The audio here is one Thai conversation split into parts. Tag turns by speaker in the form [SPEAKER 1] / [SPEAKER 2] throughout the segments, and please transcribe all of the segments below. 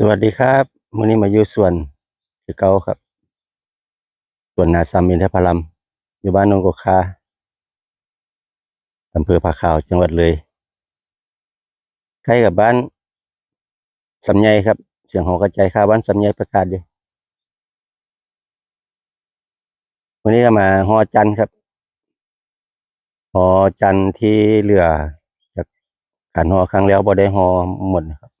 [SPEAKER 1] สวัสดีครับวันนี้มาอยู่สวนคือเก่าครับสวนนาซัมอินทผลัมอยู่บ้านนองกคาอำเภอผาขาวจังหวัดเลยใกล้กับบ้านสำไยครับ เสียงหอกระจายข่าบ้านสำไยประกาศอยู่วันนี้ก็มาหอจันทร์ครับหอจันทร์ที่เหลือจากการหอครั้งแล้วบ่ได้หอหมดครับ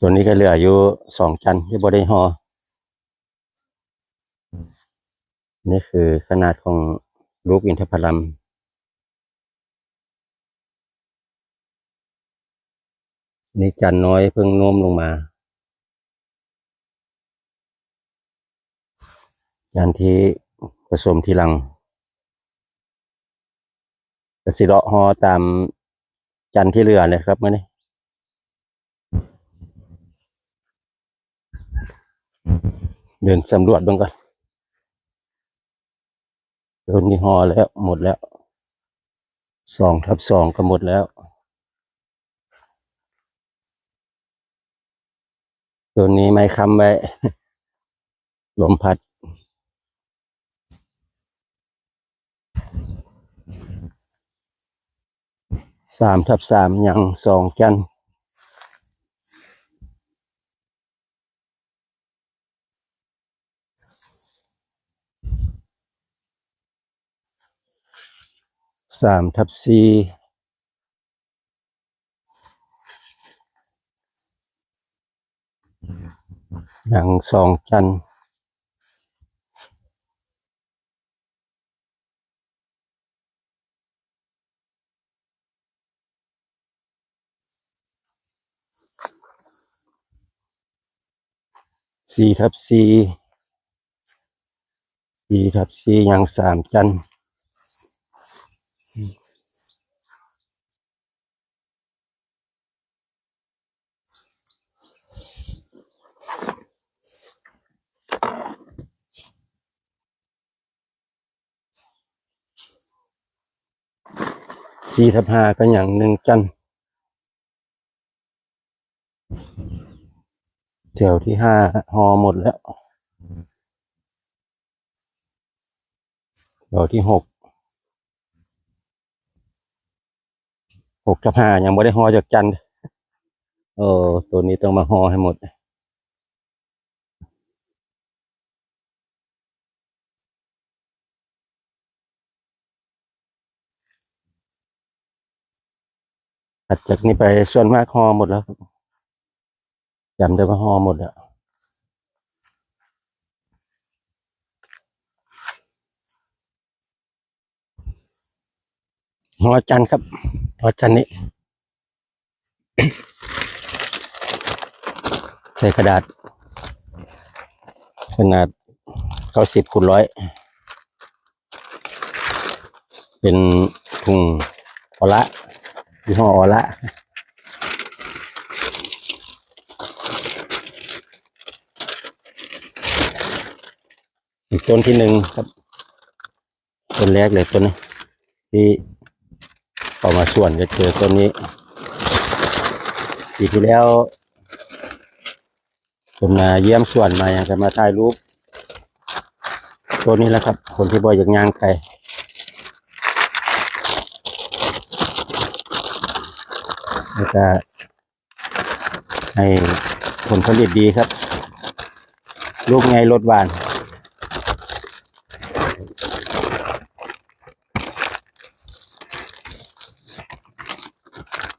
[SPEAKER 1] ส่วนี้ก็เหลืออยู่สองจันที่บริหอนี่คือขนาดของลูกอินทผลัมนี่จันน้อยเพิ่งโน้มลงมา จันที่ผสมทีหลังกสิเลาะหอตามจันที่เหลือเลยครับมื่อนี้ เดินสำรวจบ้างก่อนต้นนี้หอแล้วหมดแล้วสองทับสองก็หมดแล้วตัวนี้ไม่ค้ำไว้ลมพัด สามทับสามยังสองจัน สามทับสี่ย่างสองจันสี่ทับสี่สี่ทับสี่ย่างสามจันทร์ สี่ทับห้าก็อย่างหนึ่งจันทร์แถวที่ห้าหอหมดแล้วแถวที่หกหกทับห้ายังไม่ได้หอจากจันทร์เออตัวนี้ต้องมาหอให้หมด ถัดจากนี้ไปส่วนมากหอหมดแล้วครับจำได้ว่าหอหมดแล้วหอจันครับหอจันนี้ ใส่กระดาษ ขนาดเก้าสิบคูณร้อย เป็นถุงออละ ยี่ห้อออละอีกต้นที่หนึ่งครับ ต้นแรกเลยต้นนี้ที่เออกมาส่วนก็เจอต้นนี้ปีที่แล้วผมมาเยี่ยมสวนมาอย่างจะมาถ่ายรูปต้นนี้แหละครับ คนที่บอยอยางยางไก่แล้ วก็ให้ผลผลิตดีครับ ลูกไงรสหวาน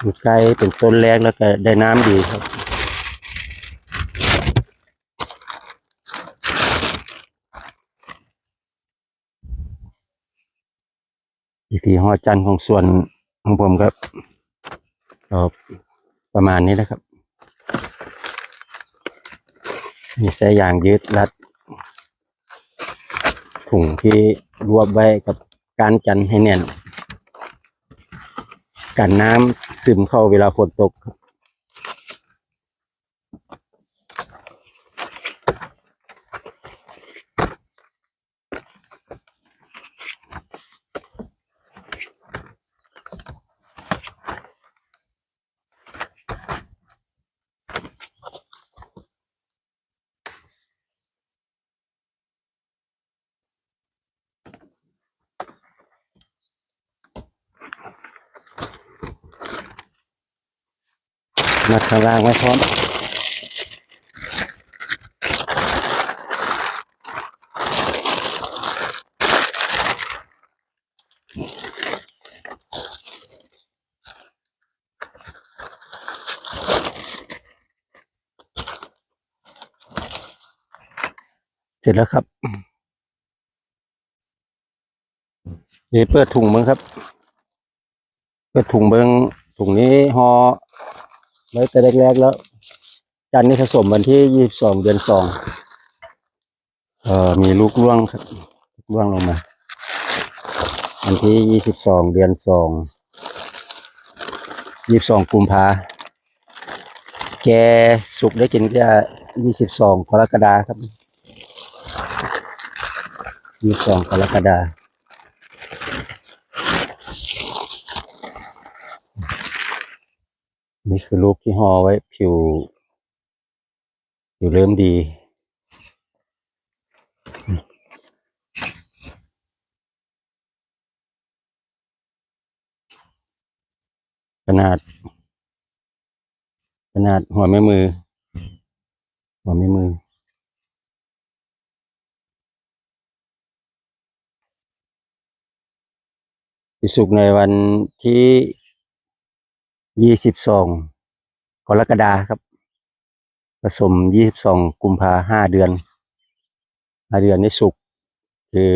[SPEAKER 1] อยู่ใกล้เป็นต้นแรกแล้วก็ได้น้ำดีครับอีกทีหอจันทร์ของส่วนของผมครับ ก็ประมาณนี้นะครับ มีแส้ยางยืดรัด ถุงที่รวบไว้กับการจันให้แน่น กันน้ำซึมเข้าเวลาฝนตกครับ มัดข้างล่างไว้พร้อมเสร็จแล้วครับเดี๋ยวเปิดถุงเบิ้งครับ เปิดถุงเบิ้งถุงนี้ห่อ ไว้แต่แรกๆแล้ว จันนี้ผสมวันที่ยี่สิบสองเดือนสองเอ่อมีลูกร่วงครับร่วงลงมา วันที่ยี่สิบสองเดือนสองยี่สิบสองกุมภาแกสุกได้กินแค่ยี่สิบสองกรกฎาครับยี่สิบสองกรกฎา นี่คือลูกที่ห่อไว้ผิวผิวเริ่มดีขนาด ขนาดหัวแม่มือ หัวแม่มือ ที่สุกในวันที่ ยี่สิบสองกรกฎาครับ ผสมยี่สิบสองกุมภาห้าเดือนห้าเดือนนี้สุกคือ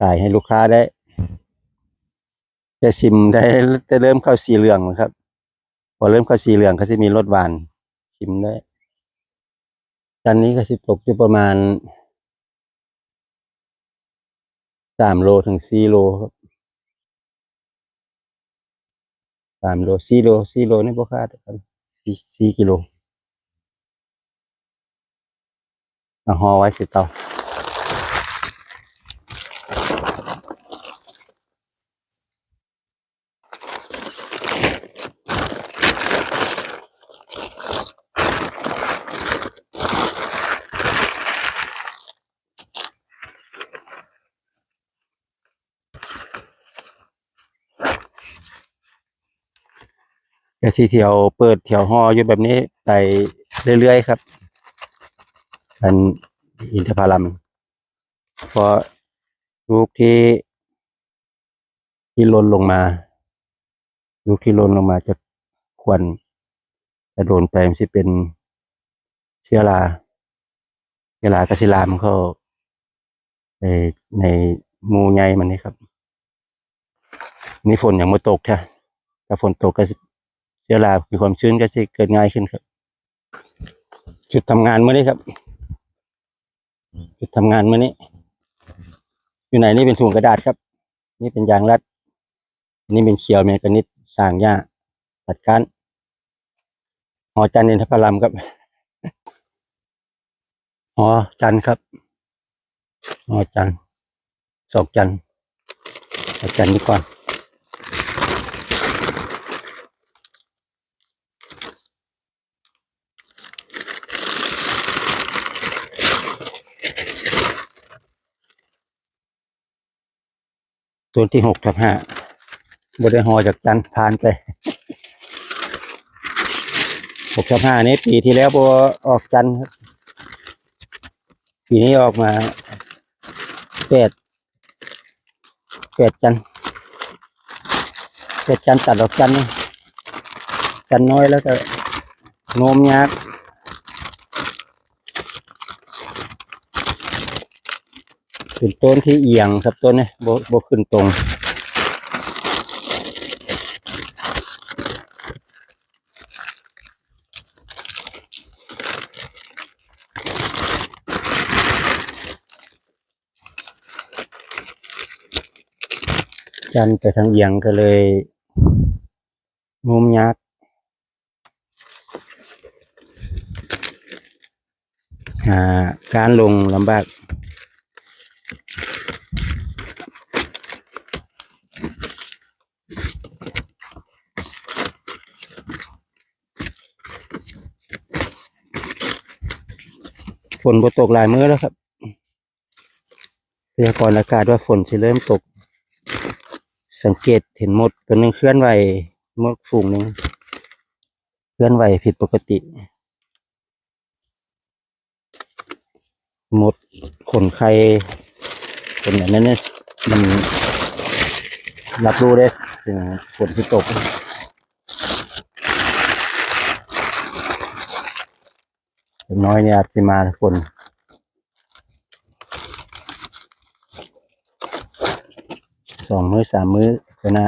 [SPEAKER 1] ขายให้ลูกค้าได้ได้ชิมได้ได้เริ่มเข้าสีเหลืองแล้วครับ พอเริ่มเข้าสีเหลืองก็จะมีรสหวานชิมได้จานนี้ก็สิตกอยู่ประมาณสามโลถึงสี่โลครับ สามโลสี่โลสี่โลนี่บ่คาดครับสี่สี่กิโลเอาห่อไว้คือเตา แต่ที่เที่ยวเปิดเที่ยวห่ออยู่แบบนี้ไปเรื่อยๆครับ อันอินทผลัมพอลูกที่ที่ล่นลงมา ลูกที่ล่นลงมาจะควรจะโดนไปมันสิเป็นเชื้อราเชื้อรากระสิลามเข้าในในมูใหญ่มันนี่ครับ นี่ฝนยังไม่ตกใช่ถ้าฝนตกก็สิเชื้อรามีความชื้นก็จะเกิดง่ายขึ้นครับ จุดทำงานเมื่อนี้ครับ จุดทำงานเมื่อนี้ อยู่ไหนนี่เป็นถุงกระดาษครับ นี่เป็นยางรัดนี่เป็นเขียวเมกานิดสร้างหญ้าตัดก้านหอจันทร์อินทผลัมครับหอจันทร์ครับหอจันทร์ศอกจันทร์เอาจันทร์นี่ก่อน ตัวที่หกทับห้าบได้หอจากจันทร์ผ่านไปหกทับห้านี้ปีที่แล้วบออกจันทร์ครับปีนี้ออกมาแปดแปดจันทร์แปดจันทร์ตัดดอกจันทร์จันทร์น้อยแล้วก็โน้มยาก เป็นต้นที่เอียงครับต้นนี้โบโบขึ้นตรงจันไปทางเอียงก็เลยงุมยักษ์การลงลำบาก ฝนบ่ตกหลายมื้อแล้วครับพยากรณ์อากาศว่าฝนจะเริ่มตก สังเกตเห็นหมดตัวหนึ่งเคลื่อนไหวหมดฝูงหนึ่งเคลื่อนไหวผิดปกติหมดขนไข้เป็นอย่างนั้นเนี่ยมันรับรู้ได้ถึงฝนที่ตก อย่างน้อยเนี่ยอาจจะมาคนสองมื้อสามมื้อก็น่า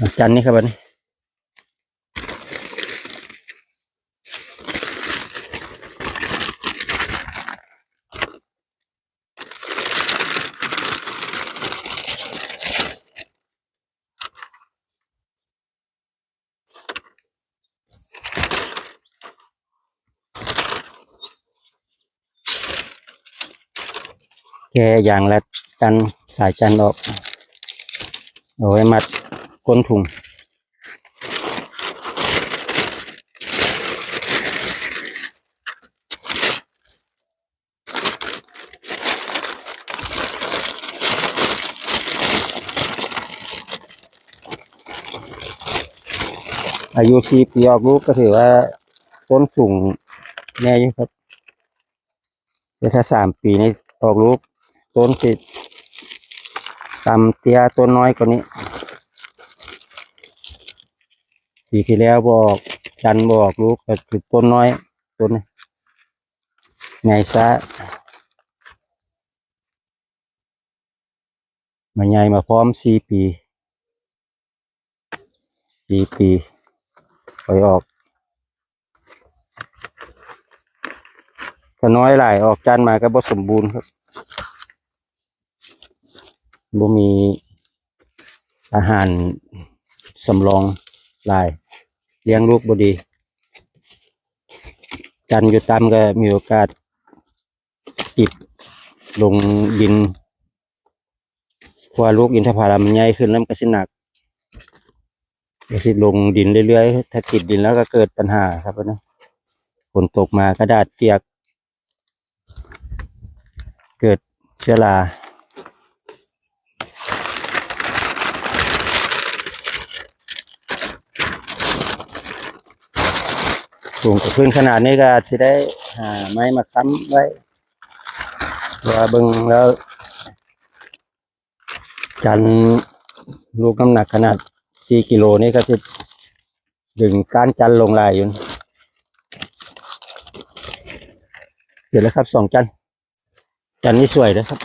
[SPEAKER 1] อะจันนี่ครับวันนี้ แกอย่างละจันสายจันออกเอาไว้มัดก้นถุงอายุชีปีออกลูกก็ถือว่าต้นสูงแน่อยู่ครับแต่ถ้าสามปีนี่ออกลูก ต้นสิตำเตียต้นน้อยกว่านี้ปีที่แล้วบอกจันบอกลูกก็คือต้นน้อยต้นนี้ไงซะมาใหญ่มาพร้อมสี่ปีสี่ปีปล่อยออกถ้าน้อยหลายออกจันมาก็บ่สมบูรณ์ครับ บ่มีอาหารสำรองลายเลี้ยงลูกบ่ดี จันอยู่ตามก็มีโอกาสติดลงดินเพราะว่าลูกอินทผลัมมันใหญ่ขึ้นแล้วมันก็สิหนักก็สิลงดินเรื่อยๆ ถ้าติดดินแล้วก็เกิดปัญหาครับนะฝนตกมากระดาษเปียก เกิดเชื้อรา สูงกว่าพื้นขนาดนี้ก็จะได้หาไม้มาค้ำไว้ว่าบิ่งแล้วจันลูกน้ำหนักขนาด4กิโลนี่ก็จะดึงกานจันลงลายอยู่เสร็จแล้วครับสองจันจันนี่สวยนะครับ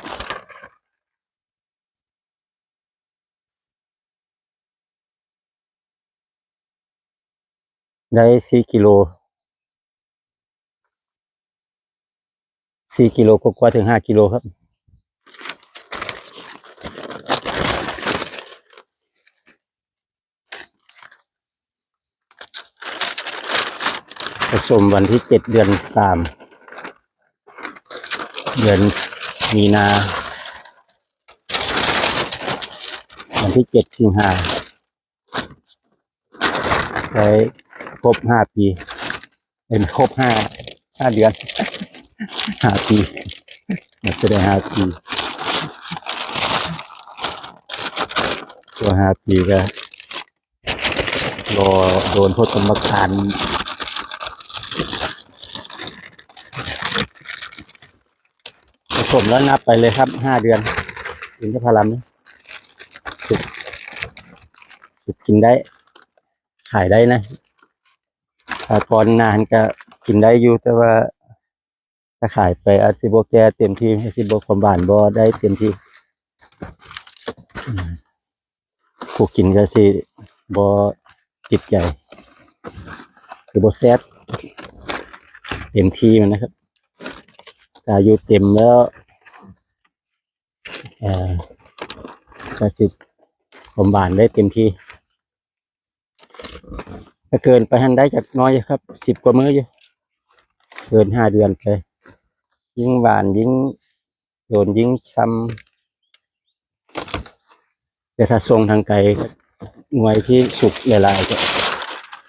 [SPEAKER 1] ได้สี่กิโล สี่กิโลกว่าถึงห้ากิโลครับ ผสมวันที่เจ็ดเดือนสามเดือนมีนา วันที่เจ็ดสิงหาได้ครบห้าปี เป็นครบห้าห้าเดือน ห้าปีมันจะได้ห้าปีตัวห้าปีก็รอโดนโทษกรรมการผสมแล้วนับไปเลยครับห้าเดือนถึงจะพลัมสุกสุกกินได้ ขายได้นะถ้าก่อนนานก็กินได้อยู่แต่ว่า ถ้าขายไปอาจสิบแก่เต็มที่อาจสิบความหวานบ่ได้เต็มที่ผู้กินก็สิบ่ติดใจคือบ่แซ่บเต็มที่มันนะครับถ้าอายุเต็มแล้วเอ่อก็สิความหวานได้เต็มที่ถ้าเกินไปหันได้จากน้อยครับสิบกว่ามื้ออยู่เกินห้าเดือนไป ยิ่งหวานยิ่งโดนยิ่งช้ำแต่ถ้าทรงทางไกลหน่วยที่สุกหลายๆก็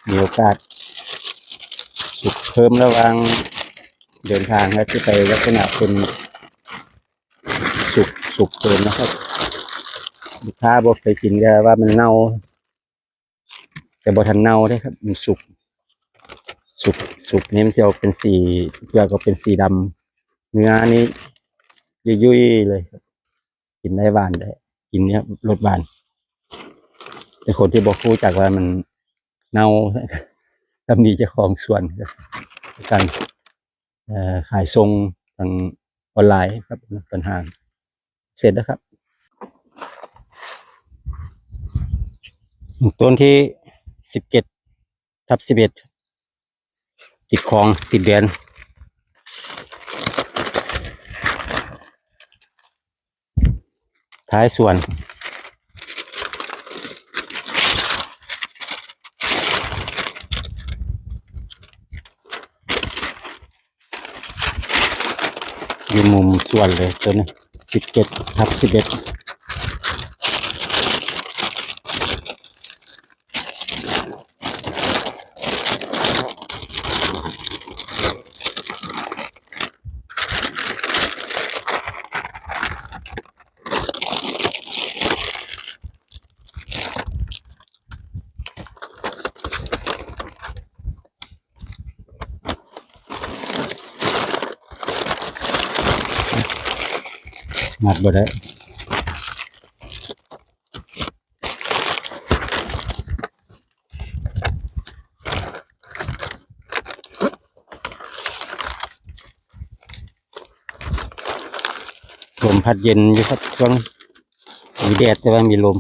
[SPEAKER 1] มีโอกาสสุกเพิ่มระว่างเดินทางและที่ไปลักษณะเป็นสุกสุกเกินนะครับลูกค้าบอกไปกินก็ว่ามันเน่า แต่บอทันเน่าได้ครับมันสุกสุกสุกนี่มันจะออกเป็นสีเปลือกก็เป็นสีดำ เนื้อนี่ยุ่ยๆเลย กินได้หวานได้ กินเนี้ยรสหวาน แต่คนที่บอกรู้จักว่ามันเน่าตำหนิเจ้าของส่วนการขายทรงทางออนไลน์ครับปัญหาเสร็จแล้วครับ ต้นที่สิบเจ็ดทับสิบเอ็ดติดคลองติดเดือน ท้ายส่วน อยู่มุมส่วนเลยตัวนี้สิบเจ็ดทับสิบเอ็ด มัดบ่ได้ลมพัดเย็นอยู่ครับช่วงมีแดดแต่ว่ามีลม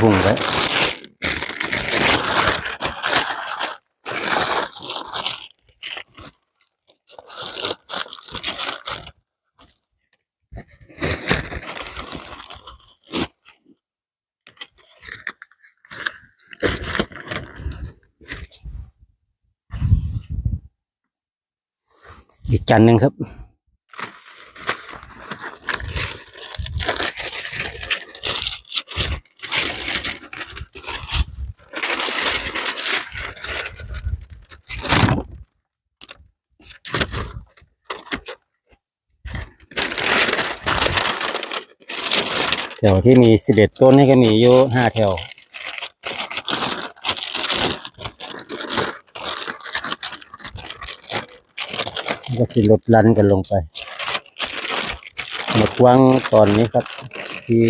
[SPEAKER 1] มัดค้นถุงไว้อีกจันหนึ่งครับ แถวที่มีสิบเอ็ดต้นนี่ก็มีอยู่ห้าแถว ก็สิลดลันกันลงไป หมดกว้างตอนนี้ครับที่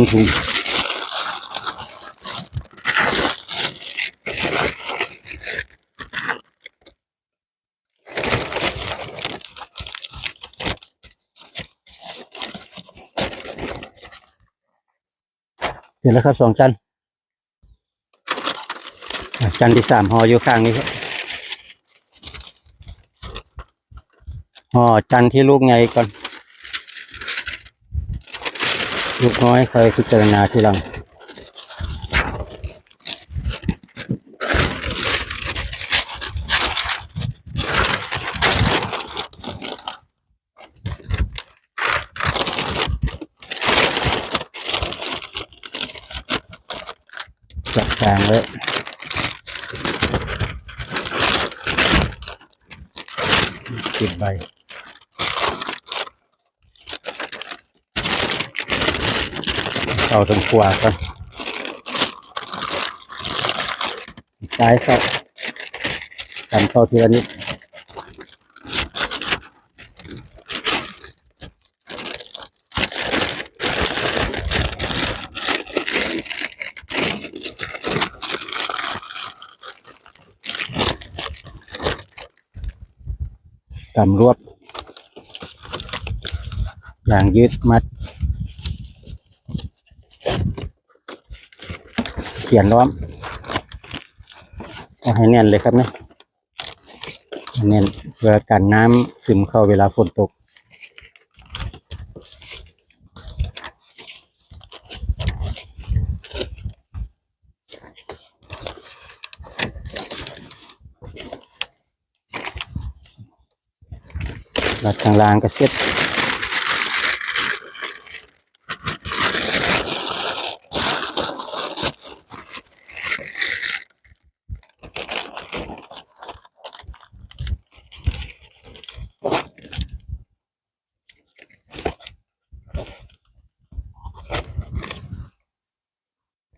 [SPEAKER 1] ค นถุงเสร็จแล้วครับสองจันจันที่สามห่ออยู่ข้างนี้ครับห่อจันที่ลูกไงก่อน ลูกน้อยเคยพิจารณาทีหลัง จับทางไว้ติดใบเอาตรงขวาก่อนซ้ายครับทำเข้าทีละนิด ตำรวบอย่างยืดมัด เขียนล้อมเอาให้แน่นเลยครับนะแน่นเพื่อกันน้ำซึมเข้าเวลาฝนตกางล่างก็เสร็จ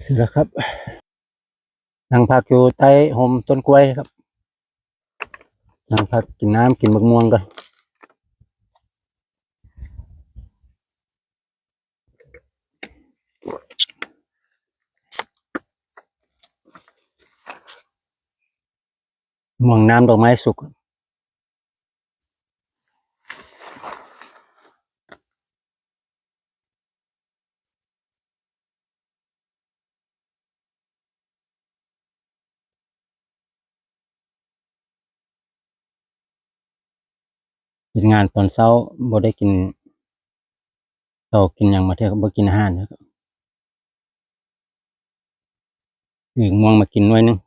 [SPEAKER 1] เสร็จแล้วครับนั่งพักอยู่ใต้โฮมต้นกล้วยครับนั่งพักกินน้ำกินมะม่วงกัน วงน้ำดอกไม้สุก กินงานตอนเช้าบ่ได้กินเรากินอย่างมาเที่ยวบ่กินอาหารนะครับถึงม่วงมากินหน่วยหนึง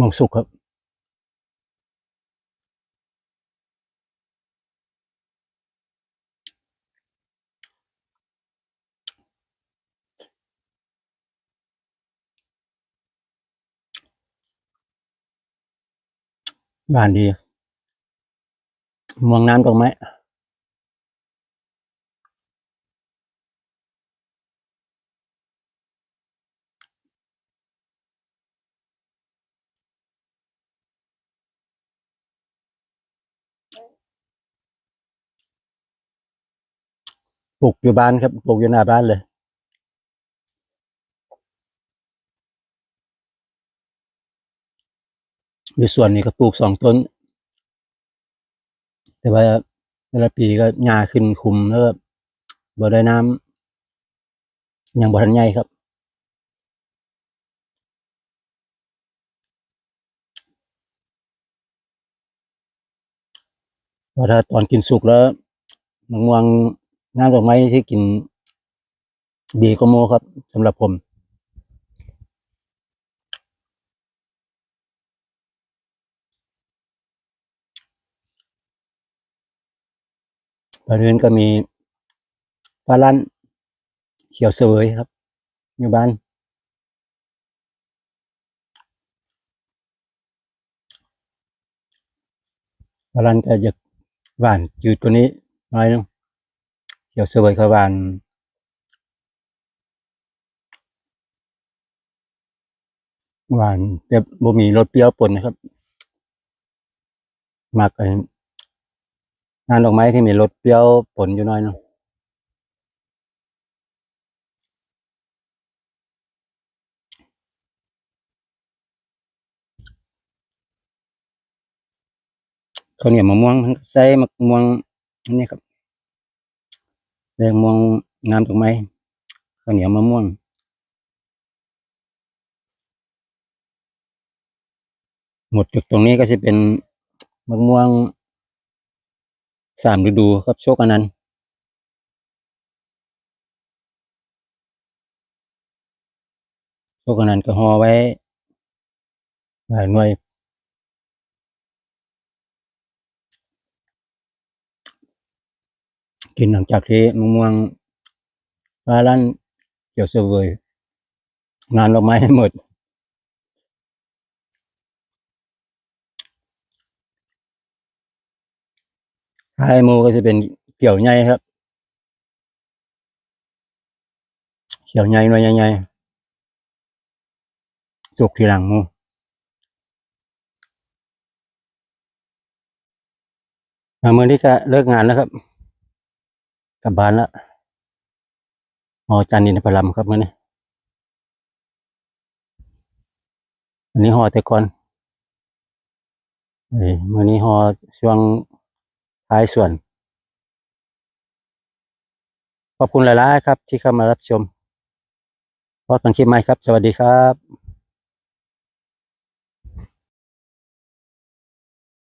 [SPEAKER 1] ม่วงสุกครับ หวานดี ม่วงน้ำดอกไหม ปลูกอยู่บ้านครับปลูกอยู่หน้าบ้านเลยอยู่ส่วนนี้ก็ปลูกสองต้น แต่ว่าแต่ละปีก็หญ้าขึ้นคุมแล้วก็บ่ได้น้ำยังบ่ทันใหญ่ครับพราะถ้าตอนกินสุกแล้วมะม่วง น้ำดอกไม้ที่กิน ดีกว่าโมครับสำหรับผมบริเวณก็มีฟาลันเขียวเสวยครับ อยู่บ้านฟาลันก็จะหวานจืดกว่านี้น้อยนึง เขียวเสวยก็หวานหวานแต่บ่มีรสเปรี้ยวปนนะครับมักไอ้งานดอกไม้ที่มีรสเปรี้ยวปนอยู่น้อยนึงข้าวเหนียวมะม่วงมันใส่มะม่วงอันนี้ครับ ใส่มะม่วงงามดอกไหมข้าวเหนียวมะม่วงหมดจุดตรงนี้ก็จะเป็นมะม่วงสามฤดูครับโชคอนันต์โชคอนันต์ก็ห่อไว้หลายหน่วย กินหลังจากที่มะม่วงร้านเกี่ยวเสวยงานเราไม้ให้หมดท้ายหมูก็จะเป็นเกี่ยวใหญ่ครับ เกี่ยวใหญ่หน่วยใหญ่ๆสุกทีหลังมูมาเมื่อนี้จะเลิกงานแล้วครับ กลับบ้านล้วหอจันทร์อินพลัมครับมื่อนี้อันนี้หอแต่ก่อนเอ้ยมื่อนี้หอช่วงท้ายส่วน ขอบคุณหลาย ๆ ครับที่เข้ามารับชมพบกันคลิปใหม่ครับ สวัสดีครับ